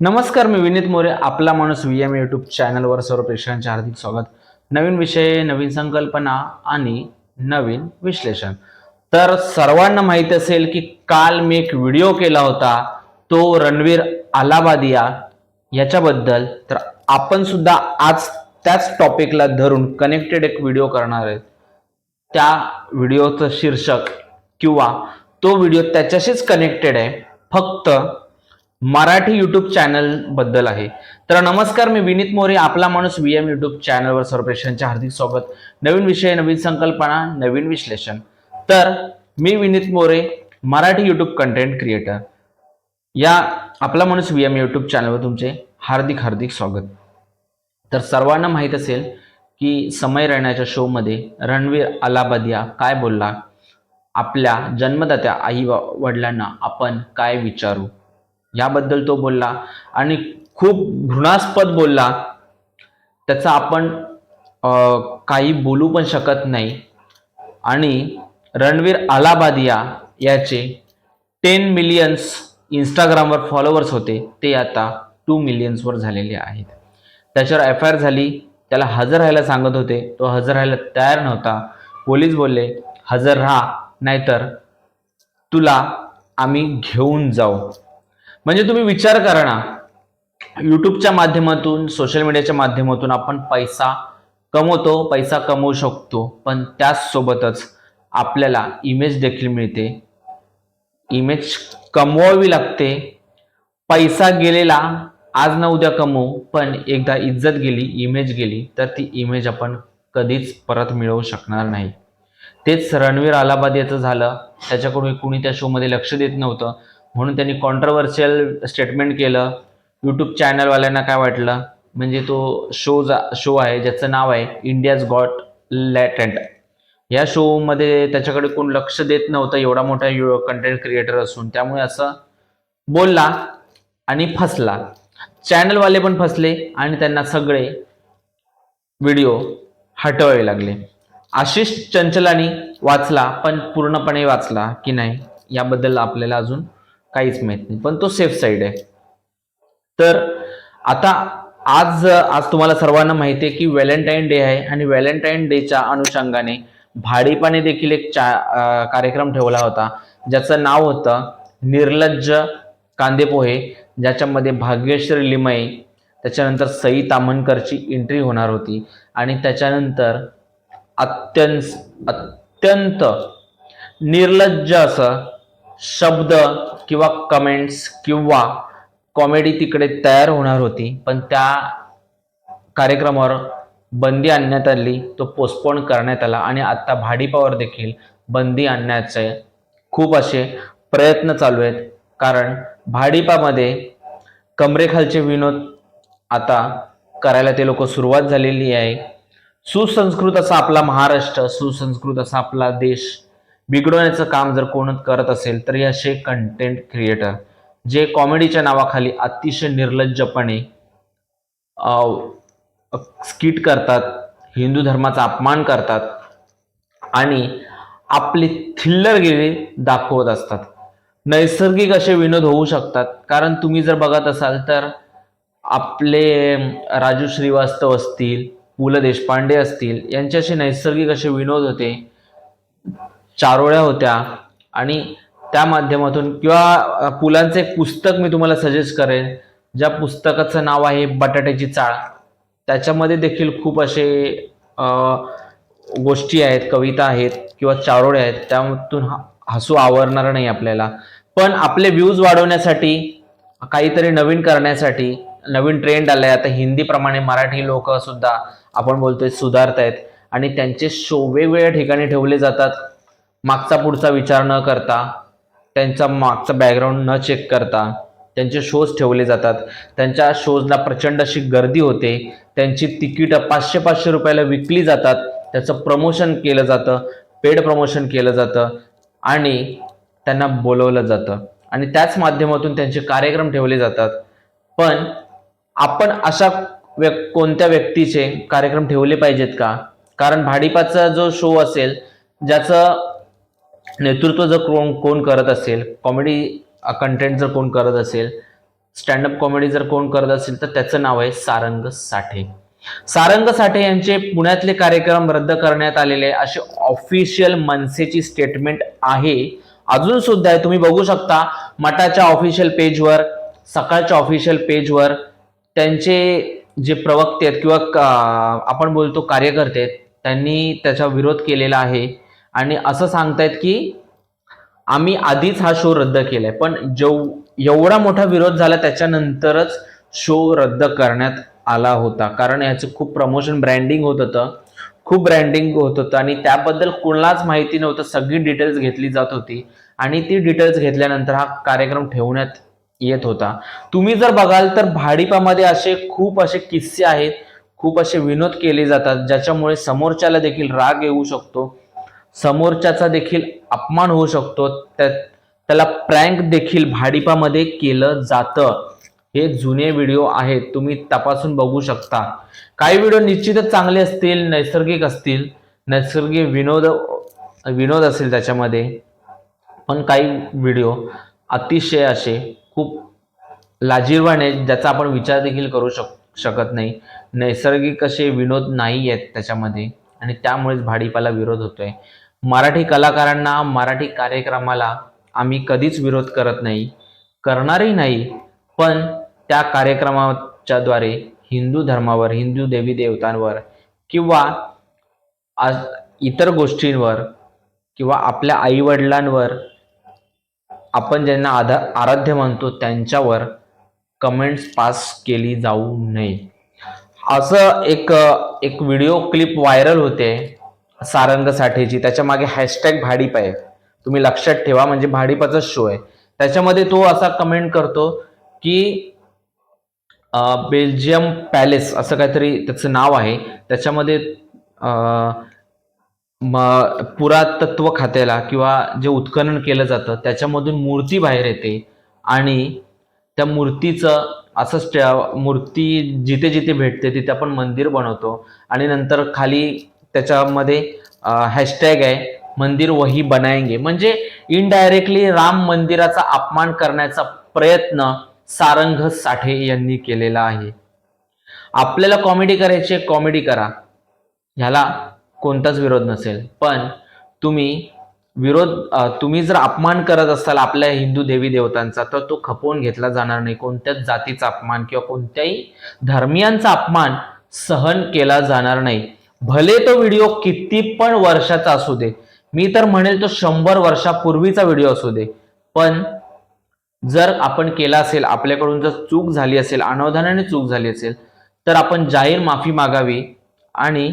नमस्कार मी विनीत मोरे आपला माणूस व्ही एम यूट्यूब चॅनलवर सर्व प्रेक्षकांचे हार्दिक स्वागत. नवीन विषय नवीन संकल्पना आणि नवीन विश्लेषण. तर सर्वांना माहीत असेल की काल मी एक व्हिडिओ केला होता तो रणवीर अलाबादिया याच्याबद्दल. तर आपण सुद्धा आज त्याच टॉपिकला धरून कनेक्टेड एक व्हिडिओ करणार आहेत. त्या व्हिडिओचं शीर्षक किंवा तो व्हिडिओ त्याच्याशीच कनेक्टेड आहे. फक्त मराठी युट्यूब चॅनलबद्दल आहे. तर नमस्कार मी विनीत मोरे आपला माणूस व्ही एम युट्यूब चॅनलवर सर्व हार्दिक स्वागत. नवीन विषय नवीन संकल्पना नवीन विश्लेषण. तर मी Vineet More Marathi YouTube content creator या आपला माणूस व्ही एम युट्यूब चॅनलवर तुमचे हार्दिक हार्दिक स्वागत. तर सर्वांना माहीत असेल की समय राहण्याच्या शोमध्ये रणवीर अलाबादिया काय बोलला? आपल्या जन्मदात्या आई वडिलांना आपण काय विचारू? याबद्दल तो बोलला आणि खूप घृणास्पद बोलला. त्याचा आपण काही बोलू पण शकत नाही. आणि रणवीर अलाबादिया याचे टेन मिलियन्स इंस्टाग्रामवर फॉलोअर्स होते. ते आता टू मिलियन्सवर झालेले आहेत. त्याच्यावर एफ आय आर झाली. त्याला हजर राहायला सांगत होते. तो हजर राहायला तयार नव्हता. पोलीस बोलले हजर राहा नाहीतर तुला आम्ही घेऊन जाऊ. म्हणजे तुम्ही विचार करा ना. यूट्यूबच्या माध्यमातून सोशल मीडियाच्या माध्यमातून आपण पैसा कमवतो पैसा कमवू शकतो पण त्याचसोबतच आपल्याला इमेज देखील मिळते. इमेज कमवावी लागते. पैसा गेलेला आज ना उद्या कमवू पण एकदा इज्जत गेली इमेज गेली तर ती इमेज आपण कधीच परत मिळवू शकणार नाही. तेच रणवीर अलाहाबाद याचं झालं. त्याच्याकडून कुणी त्या शोमध्ये लक्ष देत नव्हतं. म्हणून त्यांनी कॉन्ट्रवर्शियल स्टेटमेंट केलं. यूट्यूब चॅनलवाल्यांना काय वाटलं? म्हणजे तो शो शो आहे ज्याचं नाव आहे इंडियाज गॉट लॅटेंट या शोमध्ये त्याच्याकडे कोण लक्ष देत नव्हतं एवढा मोठा कंटेंट क्रिएटर असून त्यामुळे असं बोलला आणि फसला. चॅनलवाले पण फसले आणि त्यांना सगळे व्हिडिओ हटवावे लागले. आशिष चंचलानी वाचला पण पूर्णपणे वाचला की नाही याबद्दल आपल्याला अजून काहीच माहीत नाही. पण तो सेफ साईड आहे. तर आता आज आज तुम्हाला सर्वांना माहिती आहे की व्हॅलेंटाईन डे आहे आणि व्हॅलेंटाईन डेच्या अनुषंगाने भाडीपाने देखील एक चा कार्यक्रम ठेवला होता. ज्याचं नाव होतं निर्लज्ज कांदे पोहे ज्याच्यामध्ये भाग्यश्री लिमये त्याच्यानंतर सई तामणकरची एंट्री होणार होती. आणि त्याच्यानंतर अत्यंत अत्यंत निर्लज्ज असं शब्द किंवा कमेंट्स किंवा कॉमेडी तिकडे तयार होणार होती पण त्या कार्यक्रमावर बंदी आणण्यात आली तो पोस्टपोन करण्यात आला आणि आत्ता भाडीपावर देखील बंदी आणण्याचे खूप असे प्रयत्न चालू आहेत. कारण भाडीपामध्ये कमरेखालचे विनोद आता करायला ते लोक सुरुवात झालेली आहे. सुसंस्कृत असा आपला महाराष्ट्र सुसंस्कृत असा आपला देश बिघडवण्याचं काम जर कोण करत असेल तर हे असे कंटेंट क्रिएटर जे कॉमेडीच्या नावाखाली अतिशय निर्लज्जपणे स्किट करतात हिंदू धर्माचा अपमान करतात आणि आपली थिल्लरगिरी दाखवत असतात. नैसर्गिक असे विनोद होऊ शकतात. कारण तुम्ही जर बघत असाल तर आपले राजू श्रीवास्तव असतील पु ल देशपांडे असतील यांच्याशी नैसर्गिक असे विनोद होते. चारोळ्या होत्या आणि त्या माध्यमातून किंवा पुलांचं एक पुस्तक मी तुम्हाला सजेस्ट करेन ज्या पुस्तकाचं नाव आहे बटाट्याची चाळ. त्याच्यामध्ये देखील खूप असे गोष्टी आहेत कविता आहेत किंवा चारोळे आहेत त्यातून ह- हसू आवरणार नाही आपल्याला. पण आपले व्ह्यूज वाढवण्यासाठी काहीतरी नवीन करण्यासाठी नवीन ट्रेंड आलाय. आता हिंदीप्रमाणे मराठी लोक सुद्धा आपण बोलतोय सुधारत आहेत आणि त्यांचे शो वेगवेगळ्या ठिकाणी ठेवले जातात. मागचा पुढचा विचार न करता त्यांचा मागचा बॅकग्राऊंड न चेक करता त्यांचे शोज ठेवले जातात. त्यांच्या शोजला प्रचंड अशी गर्दी होते. त्यांची तिकीटं पाचशे पाचशे रुपयाला विकली जातात. त्याचं प्रमोशन केलं जातं. पेड प्रमोशन केलं जातं. आणि त्यांना बोलवलं जातं. आणि त्याच माध्यमातून त्यांचे कार्यक्रम ठेवले जातात. पण आपण अशा व्यक् कोणत्या व्यक्तीचे कार्यक्रम ठेवले पाहिजेत का? कारण भाडीपाचा जो शो असेल ज्याचं नेतृत्व जर कोण कोण करत असेल कॉमेडी कंटेंट जर कोण करत असेल स्टँडअप कॉमेडी जर कोण करत असेल तर त्याचं नाव आहे सारंग साठे. सारंग साठे यांचे पुण्यातले कार्यक्रम रद्द करण्यात आलेले असे ऑफिशियल मनसेची स्टेटमेंट आहे. अजून सुद्धा आहे तुम्ही बघू शकता मठाच्या ऑफिशियल पेजवर सकाळच्या ऑफिशियल पेजवर त्यांचे जे प्रवक्ते आहेत किंवा आपण बोलतो कार्यकर्ते आहेत त्यांनी त्याचा विरोध केलेला आहे. आणि असं सांगतायत की आम्ही आधीच हा शो रद्द केलाय पण जेव एवढा मोठा विरोध झाला त्याच्यानंतरच शो रद्द करण्यात आला होता. कारण याचं खूप प्रमोशन ब्रँडिंग होत होतं. खूप ब्रँडिंग होत होतं आणि त्याबद्दल कोणालाच माहिती नव्हतं. सगळी डिटेल्स घेतली जात होती आणि ती डिटेल्स घेतल्यानंतर हा कार्यक्रम ठेवण्यात येत होता. तुम्ही जर बघाल तर भाडीपामध्ये असे खूप असे किस्से आहेत. खूप असे विनोद केले जातात ज्याच्यामुळे समोरच्याला देखील राग येऊ शकतो. समोरच्याचा देखील अपमान होऊ शकतो. त्या- त्याला प्रँक देखील भाडीपामध्ये केलं जातं. हे जुने व्हिडिओ आहेत. तुम्ही तपासून बघू शकता. काही व्हिडिओ निश्चितच चांगले असतील नैसर्गिक असतील. नैसर्गिक विनोद विनोद असेल त्याच्यामध्ये. पण काही व्हिडिओ अतिशय असे खूप लाजीरवाने ज्याचा आपण विचार देखील करू शक शकत नाही. नैसर्गिक असे विनोद नाही आहेत त्याच्यामध्ये. आणि त्यामुळेच भाडीपाला विरोध होतोय. मराठी कलाकारांना मराठी कार्यक्रमाला आम्ही कधीच विरोध करत नाही करणारही नाही पण त्या कार्यक्रमाच्याद्वारे हिंदू धर्मावर हिंदू देवी देवतांवर किंवा आज इतर गोष्टींवर किंवा आपल्या आईवडिलांवर आपण ज्यांना आधा आराध्य मानतो त्यांच्यावर कमेंट्स पास केली जाऊ नये. असं एक एक व्हिडिओ क्लिप व्हायरल होते. सारंग साठेची त्याच्यामागे हॅशटॅग भाडीप आहे तुम्ही लक्षात ठेवा म्हणजे भाडीपाचाच शो आहे. त्याच्यामध्ये तो असा कमेंट करतो की बेल्जियम पॅलेस असं काहीतरी त्याचं नाव आहे. त्याच्यामध्ये पुरातत्व खात्याला किंवा जे उत्खनन केलं जातं त्याच्यामधून मूर्ती बाहेर येते आणि त्या मूर्तीचं असंच मूर्ती जिथे जिथे भेटते तिथे आपण मंदिर बनवतो आणि नंतर खाली त्याच्यामध्ये हॅशटॅग आहे मंदिर वही बनाएंगे. म्हणजे इनडायरेक्टली राम मंदिराचा अपमान करण्याचा प्रयत्न सारंग साठे यांनी केलेला आहे. आपल्याला कॉमेडी करायची कॉमेडी करा. ह्याला कोणताच विरोध नसेल. पण तुम्ही विरोध तुम्ही जर अपमान करत असाल आपल्या हिंदू देवी देवतांचा तर तो खपवून घेतला जाणार नाही. कोणत्याच जातीचा अपमान किंवा कोणत्याही धर्मियांचा अपमान सहन केला जाणार नाही. भले तो व्हिडिओ किती पण वर्षाचा असू दे. मी तर म्हणेल तो शंभर वर्षापूर्वीचा व्हिडिओ असू दे. पण जर आपण केला असेल आपल्याकडून जर चूक झाली असेल अनावधानाने चूक झाली असेल तर आपण जाहीर माफी मागावी आणि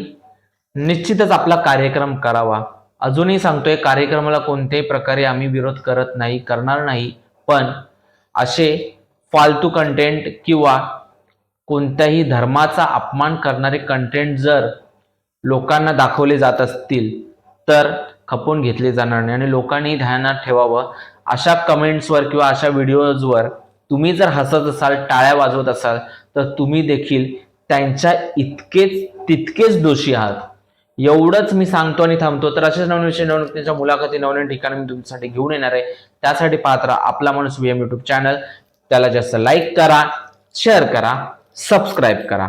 निश्चितच आपला कार्यक्रम करावा. अजूनही सांगतोय कार्यक्रमाला कोणत्याही प्रकारे आम्ही विरोध करत नाही करणार नाही पण असे फालतू कंटेंट किंवा कोणत्याही धर्माचा अपमान करणारे कंटेंट जर लोकांना दाखवले जात असतील तर खपवून घेतले जाणार नाही. आणि लोकांनी ध्यानात ठेवावं. अशा कमेंट्सवर किंवा अशा व्हिडिओजवर तुम्ही जर हसत असाल टाळ्या वाजवत असाल तर तुम्ही देखील त्यांच्या इतकेच तितकेच दोषी आहात. एवढंच मी सांगतो आणि थांबतो. तर अशाच नवीन विषय नवीन त्यांच्या मुलाखती नवीन ठिकाणी मी तुमच्यासाठी घेऊन येणार आहे. त्यासाठी पात्र आपला माणूस व्ही एम युट्यूब चॅनल त्याला जास्त लाईक करा शेअर करा सबस्क्राईब करा.